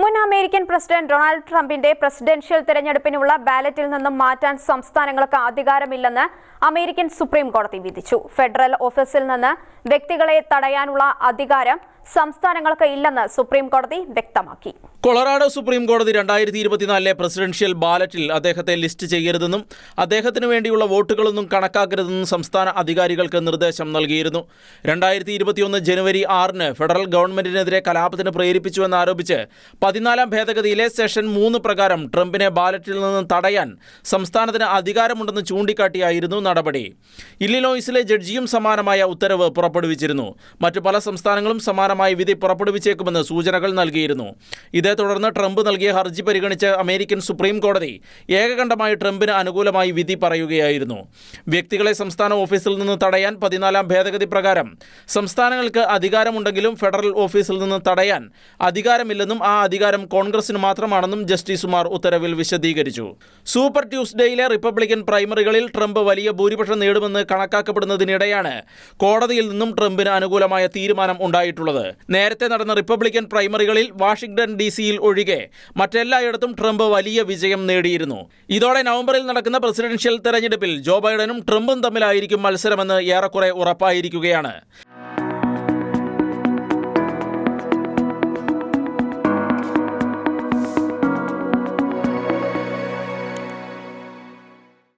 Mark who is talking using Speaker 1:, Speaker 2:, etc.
Speaker 1: മുൻ American president Donald ട്രംപിന്റെ presidential തെരഞ്ഞെടുപ്പിനുള്ള ബാലറ്റിൽ നിന്നും മാറ്റാൻ സംസ്ഥാനങ്ങൾക്ക് അധികാരമില്ലെന്ന് അമേരിക്കൻ സുപ്രീം കോടതി വിധിച്ചു. ഫെഡറൽ ഓഫീസിൽ നിന്ന് വ്യക്തികളെ തടയാനുള്ള അധികാരം സംസ്ഥാനങ്ങൾക്ക് ഇല്ലെന്ന് സുപ്രീം കോടതി വ്യക്തമാക്കി.
Speaker 2: കൊളറാഡോ സുപ്രീം കോടതി രണ്ടായിരത്തി ഇരുപത്തിനാലിലെ പ്രസിഡൻഷ്യൽ ബാലറ്റിൽ അദ്ദേഹത്തെ ലിസ്റ്റ് ചെയ്യരുതെന്നും അദ്ദേഹത്തിന് വേണ്ടിയുള്ള വോട്ടുകളൊന്നും കണക്കാക്കരുതെന്നും സംസ്ഥാന അധികാരികൾക്ക് നിർദ്ദേശം നൽകിയിരുന്നു. രണ്ടായിരത്തി ഇരുപത്തിയൊന്ന് ജനുവരി ആറിന് ഫെഡറൽ ഗവൺമെന്റിനെതിരെ കലാപത്തിന് പ്രേരിപ്പിച്ചുവെന്നാരോപിച്ച് പതിനാലാം ഭേദഗതിയിലെ സെഷൻ മൂന്ന് പ്രകാരം ട്രംപിനെ ബാലറ്റിൽ നിന്ന് തടയാൻ സംസ്ഥാനത്തിന് അധികാരമുണ്ടെന്ന് ചൂണ്ടിക്കാട്ടിയായിരുന്നു നടപടി. ഇല്ലിനോയിസിലെ ജഡ്ജിയും സമാനമായ ഉത്തരവ് പുറപ്പെടുവിച്ചിരുന്നു. മറ്റു പല സംസ്ഥാനങ്ങളും സമാനമായ വിധി പുറപ്പെടുവിച്ചേക്കുമെന്ന് സൂചനകൾ നൽകിയിരുന്നു. ഇതേ തുടർന്ന് ട്രംപ് നൽകിയ ഹർജി പരിഗണിച്ച അമേരിക്കൻ സുപ്രീം കോടതി ഏകകണ്ഠമായി ട്രംപിന് അനുകൂലമായി വിധി പറയുകയായിരുന്നു. വ്യക്തികളെ സംസ്ഥാന ഓഫീസിൽ നിന്ന് തടയാൻ പതിനാലാം ഭേദഗതി പ്രകാരം സംസ്ഥാനങ്ങൾക്ക് അധികാരമുണ്ടെങ്കിലും ഫെഡറൽ ഓഫീസിൽ നിന്ന് തടയാൻ അധികാരമില്ലെന്നും ആ അധികാരം കോൺഗ്രസിന് മാത്രമാണെന്നും ജസ്റ്റിസുമാർ ഉത്തരവിൽ വിശദീകരിച്ചു. സൂപ്പർ ട്യൂസ്ഡേയിലെ റിപ്പബ്ലിക്കൻ പ്രൈമറികളിൽ ട്രംപ് വലിയ ഭൂരിപക്ഷം നേടുമെന്ന് കണക്കാക്കപ്പെടുന്നതിനിടെയാണ് കോടതിയിൽ നിന്നും ട്രംപിന് അനുകൂലമായ തീരുമാനം ഉണ്ടായിട്ടുള്ളത്. നേരത്തെ നടന്ന റിപ്പബ്ലിക്കൻ പ്രൈമറികളിൽ വാഷിംഗ്ടൺ ഡി സിയിൽ ഒഴികെ മറ്റെല്ലായിടത്തും ട്രംപ് വലിയ വിജയം നേടിയിരുന്നു. ഇതോടെ നവംബറിൽ നടക്കുന്ന പ്രസിഡൻഷ്യൽ തെരഞ്ഞെടുപ്പിൽ ജോ ബൈഡനും ട്രംപും തമ്മിലായിരിക്കും മത്സരമെന്ന് ഏറെക്കുറെ ഉറപ്പായിരിക്കുകയാണ്.